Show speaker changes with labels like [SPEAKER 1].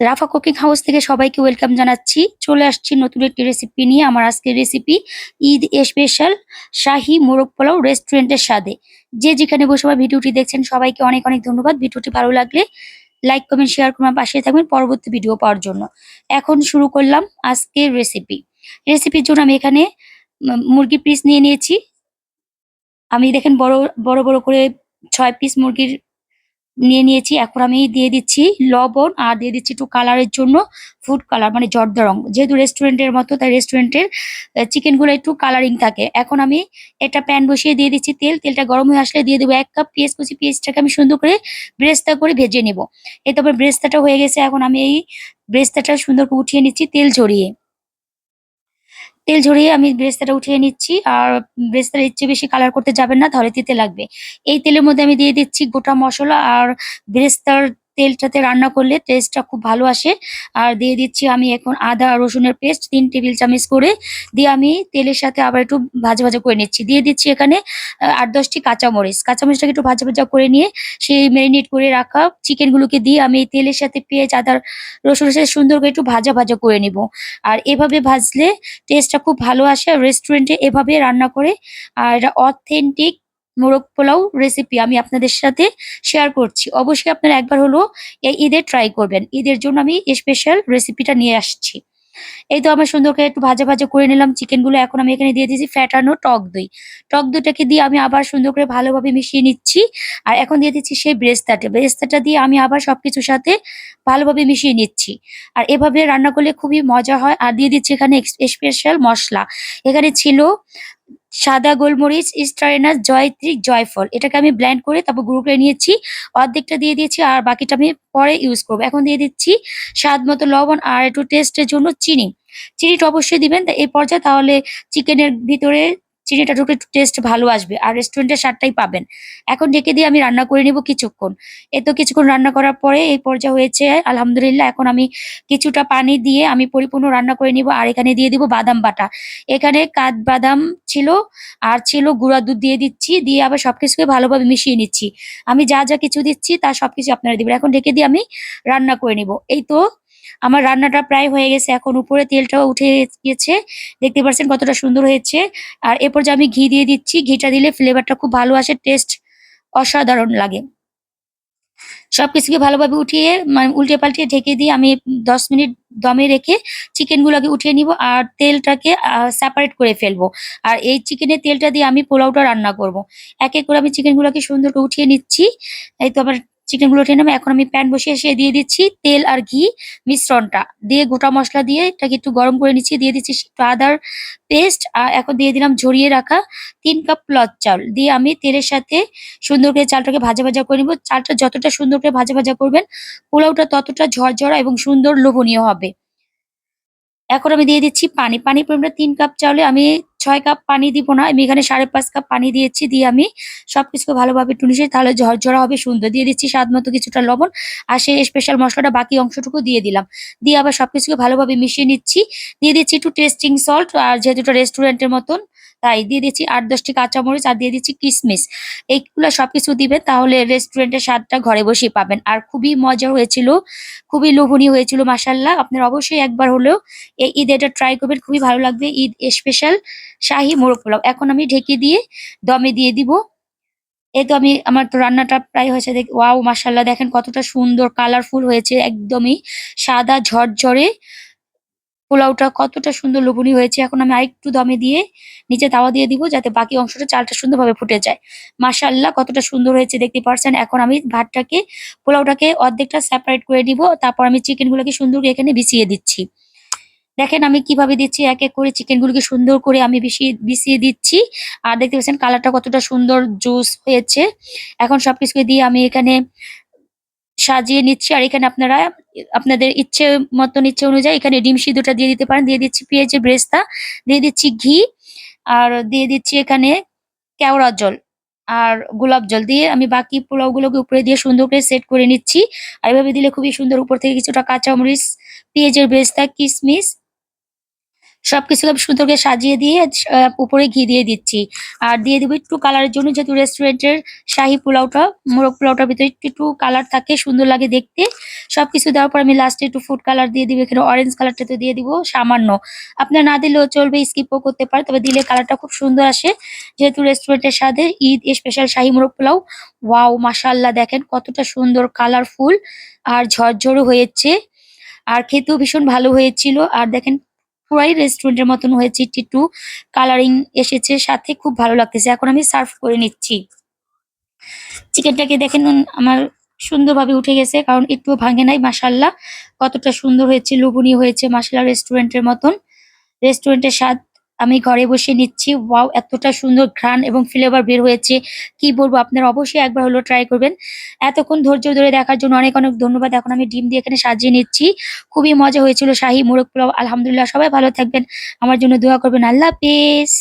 [SPEAKER 1] রাফা cooking house থেকে সবাইকে welcome জানাচ্ছি। চলে আসছি নতুন একটি রেসিপি নিয়ে। আমার আজকের রেসিপি ঈদ স্পেশাল শাহি মোরগ পোলাও রেস্টুরেন্টের স্বাদে। যে যেখানে বসে আমার ভিডিওটি দেখছেন, সবাইকে অনেক অনেক ধন্যবাদ। ভিডিওটি ভালো লাগলে লাইক কমেন্ট শেয়ার করে আমার পাশে থাকবেন পরবর্তী ভিডিও পাওয়ার জন্য। এখন শুরু করলাম আজকের রেসিপি রেসিপির জন্য আমি এখানে মুরগি পিস নিয়ে নিয়েছি। আমি দেখেন বড় বড় বড় করে ছয় পিস মুরগির নিয়ে নিয়েছি। এখন আমি দিয়ে দিচ্ছি লবণ আর দিয়ে দিচ্ছি একটু কালারের জন্য ফুড কালার মানে জর্দা রং। যেহেতু রেস্টুরেন্টের মতো, তাই রেস্টুরেন্টের চিকেনগুলো একটু কালারিং থাকে। এখন আমি এটা প্যান বসিয়ে দিয়ে দিচ্ছি তেল। তেলটা গরম হয়ে আসলে দিয়ে দেবো এক কাপ পেঁয়াজ কুচি। পেঁয়াজটাকে আমি সুন্দর করে ব্রেস্তা করে ভেজে নেব। এই তারপর ব্রেস্তাটা হয়ে গেছে। এখন আমি এই ব্রেস্তাটা সুন্দর করে উঠিয়ে নিচ্ছি তেল ঝরিয়ে। তেল ঝরিয়ে আমি ব্রেস্তাটা উঠিয়ে নিচ্ছি। আর ব্রেস্তার ইচ্ছে বেশি কালার করতে যাবেন না ধরে তিতে লাগবে। এই তেলের মধ্যে আমি দিয়ে দিচ্ছি গোটা মশলা আর বেরেস্তার তেলটাতে রান্না করলে টেস্টটা খুব ভালো আসে। আর দিয়ে দিচ্ছি আমি এখন আদা রসুনের পেস্ট তিন টেবিল চামচ করে। দিয়ে আমি তেলের সাথে আবার একটু ভাজা ভাজা করে নিচ্ছি। দিয়ে দিচ্ছি এখানে আট দশটি কাঁচামরিচ। কাঁচামরিচটাকে একটু ভাজা ভাজা করে নিয়ে সেই ম্যারিনেট করে রাখা চিকেনগুলোকে দিয়ে আমি তেলের সাথে পেঁয়াজ, আদা, রসুনের সাথে সুন্দর করে একটু ভাজা ভাজা করে নিব। আর এভাবে ভাজলে টেস্টটা খুব ভালো আসে। রেস্টুরেন্টে এভাবে রান্না করে, আর এটা অথেন্টিক মোরগ পোলাও রেসিপি আমি আপনাদের সাথে শেয়ার করছি। অবশ্যই আপনারা একবার হলো এই ঈদে ট্রাই করবেন। ঈদের জন্য আমি স্পেশাল রেসিপিটা নিয়ে আসছি। এই তো আমার সুন্দর করে একটু ভাজা ভাজা করে নিলাম। চিকেনগুলো এখন আমি এখানে দিয়ে দিয়েছি ফ্যাটানো টক দই। টক দইটাকে দিয়ে আমি আবার সুন্দর করে ভালোভাবে মিশিয়ে নিচ্ছি। আর এখন দিয়ে দিচ্ছি সেই ব্রেস্তাটা। ব্রেস্তাটা দিয়ে আমি আবার সবকিছুর সাথে ভালোভাবে মিশিয়ে নিচ্ছি। আর এভাবে রান্না করলে খুবই মজা হয়। আর দিয়ে দিচ্ছি এখানে স্পেশাল মশলা। এখানে ছিল সাদা গোলমরিচ স্টারেনাস জয়ত্রিক, জয়ফল। এটাকে আমি ব্ল্যান্ড করে তারপর গুঁড়ো করে নিয়েছি। অর্ধেকটা দিয়ে দিয়েছি আর বাকিটা আমি পরে ইউজ করব। এখন দিয়ে দিচ্ছি স্বাদ মতো লবণ আর একটু টেস্টের জন্য চিনি। চিনিটা অবশ্যই দিবেন। এই পর্যায়ে তাহলে চিকেনের ভিতরে চিনিটা ঢুকে টেস্ট ভালো আসবে, আর রেস্টুরেন্টের স্বাদটাই পাবেন। এখন ঢেকে দিয়ে আমি রান্না করে নিব কিছুক্ষণ। এ তো কিছুক্ষণ রান্না করার পরে এই পর্যায়ে হয়েছে, আলহামদুলিল্লাহ, এখন আমি কিছুটা পানি দিয়ে আমি পরিপূর্ণ রান্না করে নিব, আর এখানে দিয়ে দিব বাদাম বাটা। এখানে কাঠ বাদাম ছিল, আর ছিল গুঁড়া দুধ দিয়ে দিচ্ছি, দিয়ে আবার সবকিছুকে ভালোভাবে মিশিয়ে নিচ্ছি। আমি যা যা কিছু দিচ্ছি তার সবকিছু আপনারা দিবেন। এখন ঢেকে দিয়ে আমি রান্না করে নিব। এই তো আমার রান্নাটা প্রায় হয়ে গেছে। এখন উপরে তেলটাও উঠে গেছে দেখতে পাচ্ছেন কতটা সুন্দর হয়েছে। আর এরপর যে আমি ঘি দিয়ে দিচ্ছি। ঘিটা দিলে ফ্লেভারটা খুব ভালো আসে টেস্ট অসাধারণ লাগে। সবকিছুকে ভালোভাবে উঠিয়ে মানে উল্টে পাল্টে ঢেকে দিয়ে আমি দশ মিনিট দমে রেখে চিকেন গুলোকে উঠিয়ে নিব আর তেলটাকে সেপারেট করে ফেলব। আর এই চিকেনের তেলটা দিয়ে আমি পোলাওটা রান্না করব। এক এক করে আমি চিকেন গুলোকে সুন্দর করে উঠিয়ে নিচ্ছি। এই তো আমার চিকেনগুলো উঠিয়ে এখন আমি প্যান বসিয়ে সে দিয়ে দিচ্ছি তেল আর ঘি মিশ্রণটা। দিয়ে গোটা মশলা দিয়ে এটাকে একটু গরম করে নিচ্ছি, দিয়ে দিচ্ছি একটু আদার পেস্ট আর এখন দিয়ে দিলাম ঝরিয়ে রাখা তিন কাপ লচ চাল দিয়ে আমি তেলের সাথে সুন্দর করে চালটাকে ভাজা ভাজা করে নিব। চালটা যতটা সুন্দর করে ভাজা ভাজা করবেন, পোলাওটা ততটা ঝরঝরা এবং সুন্দর লোভনীয় হবে। এখন আমি দিয়ে দিচ্ছি পানি। পানি পরিমাণটা তিন কাপ চাউলে আমি ছয় কাপ পানি দিব না। আমি এখানে সাড়ে পাঁচ কাপ পানি দিয়েছি, দিয়ে আমি সব কিছুকে ভালোভাবে মিশিয়ে তাহলে ঝরঝরা হবে, সুন্দর। দিয়ে দিচ্ছি স্বাদ মতো কিছুটা লবণ আর সেই স্পেশাল মশলাটা বাকি অংশটুকু দিয়ে দিলাম। দিয়ে আবার সব কিছুকে ভালোভাবে মিশিয়ে নিচ্ছি। দিয়ে দিচ্ছি একটু টেস্টিং সল্ট আর যেহেতু রেস্টুরেন্টের মতন তাই দিয়ে দিচ্ছি আট দশটি কাঁচামরিচ আর দিয়ে দিচ্ছি কিশমিশ এইগুলো সবকিছু দিবেন তাহলে রেস্টুরেন্টের স্বাদটা ঘরে বসেই পাবেন। আর খুবই মজা হয়েছিল, খুবই লোভনীয় হয়েছিল মাসাল্লাহ আপনার অবশ্যই একবার হলেও এই ঈদ এটা ট্রাই করবেন, খুবই ভালো লাগবে। ঈদ স্পেশাল শাহি মোরগ পোলাও। এখন আমি ঢেকে দিয়ে দমে দিয়ে দিব। এই তো আমি, আমার তো রান্নাটা প্রায় হয়েছে দেখ, ওয়াও মাসাল্লাহ দেখেন কতটা সুন্দর কালারফুল হয়েছে, একদমই সাদা, ঝরঝরে। পোলাওটা কতটা সুন্দর লোভনীয় হয়েছে। এখন আমি আরেকটু দমে দিয়ে নিচে তাওয়া দিয়ে দিব যাতে বাকি অংশটা চালটা সুন্দরভাবে ফুটে যায়। মাশাআল্লাহ, কতটা সুন্দর হয়েছে দেখতে পারছেন? এখন আমি ভাতটাকে পোলাওটাকে অর্ধেকটা সেপারেট করে দিব তারপর আমি চিকেন গুলোকে সুন্দর করে এখানে বিছিয়ে দিচ্ছি। দেখেন আমি কীভাবে দিচ্ছি? এক এক করে চিকেন গুলোকে সুন্দর করে আমি বিছিয়ে বিছিয়ে দিচ্ছি। আর দেখতে পাচ্ছেন কালারটা কতটা সুন্দর জুস হয়েছে। এখন সব সবকিছুকে দিয়ে আমি এখানে সাজিয়ে নিচ্ছি আর এখানে আপনারা, আপনাদের ইচ্ছে মতন ইচ্ছে অনুযায়ী এখানে ডিম সিদ্ধটা দিয়ে দিতে পারেন। দিয়ে দিচ্ছি পেঁয়াজের ব্রেস্তা, দিয়ে দিচ্ছি ঘি, আর দিয়ে দিচ্ছি এখানে কেওড়া জল আর গোলাপ জল দিয়ে আমি বাকি পোলাও গুলোকে উপরে দিয়ে সুন্দর করে সেট করে নিচ্ছি। আর এভাবে দিলে খুবই সুন্দর, উপর থেকে কিছুটা কাঁচামরিচ, পেঁয়াজের ব্রেস্তা, কিশমিশ সবকিছুকে সুন্দর করে সাজিয়ে দিয়ে উপরে ঘি দিয়ে দিচ্ছি। আর দিয়ে দেবো একটু কালারের জন্য, যেহেতু রেস্টুরেন্টের শাহি পোলাওটা, মোরগ পোলাওটার ভিতরে একটু একটু কালার থাকে, সুন্দর লাগে দেখতে। সবকিছু দেওয়ার পর আমি লাস্টে একটু ফুড কালার দিয়ে দিব, এখানে অরেঞ্জ কালারটা তো দিয়ে দিব, সামান্য। আপনার না দিলেও চলবে স্কিপও করতে পারে, তবে দিলে কালারটা খুব সুন্দর আসে। যেহেতু রেস্টুরেন্টের স্বাদে ঈদ স্পেশাল শাহী মোরগ পোলাও ওয়াও মাশাল্লাহ দেখেন কতটা সুন্দর কালারফুল আর ঝরঝরও হয়েছে। আর খেতেও ভীষণ ভালো হয়েছিল। আর দেখেন পুরাই রেস্টুরেন্টের মতন হয়েছে একটু কালারিং এসেছে, সাথে খুব ভালো লাগতেছে। এখন আমি সার্ভ করে নিচ্ছি। চিকেনটাকে দেখেন আমার সুন্দরভাবে উঠে গেছে, কারণ একটুও ভাঙে নাই মাসাল্লাহ কতটা সুন্দর হয়েছে লুবুনি হয়েছে মাসাল্লাহ রেস্টুরেন্টের মতন। রেস্টুরেন্টের স্বাদ আমি ঘরে বসে নিচ্ছি। ওয়াও, এতটা সুন্দর ঘ্রাণ এবং ফ্লেভার বের হয়েছে। কি বলব, আপনারা অবশ্যই একবার হলো ট্রাই করবেন। এতক্ষণ ধৈর্য ধরে দেখার জন্য অনেক অনেক ধন্যবাদ। এখন আমি ডিম দিয়ে এখানে সাজিয়ে নিচ্ছি। খুবই মজা হয়েছিল শাহী মোরগ পোলাও। আলহামদুলিল্লাহ, সবাই ভালো থাকবেন। আমার জন্য দোয়া করবেন। আল্লাহ হাফেজ।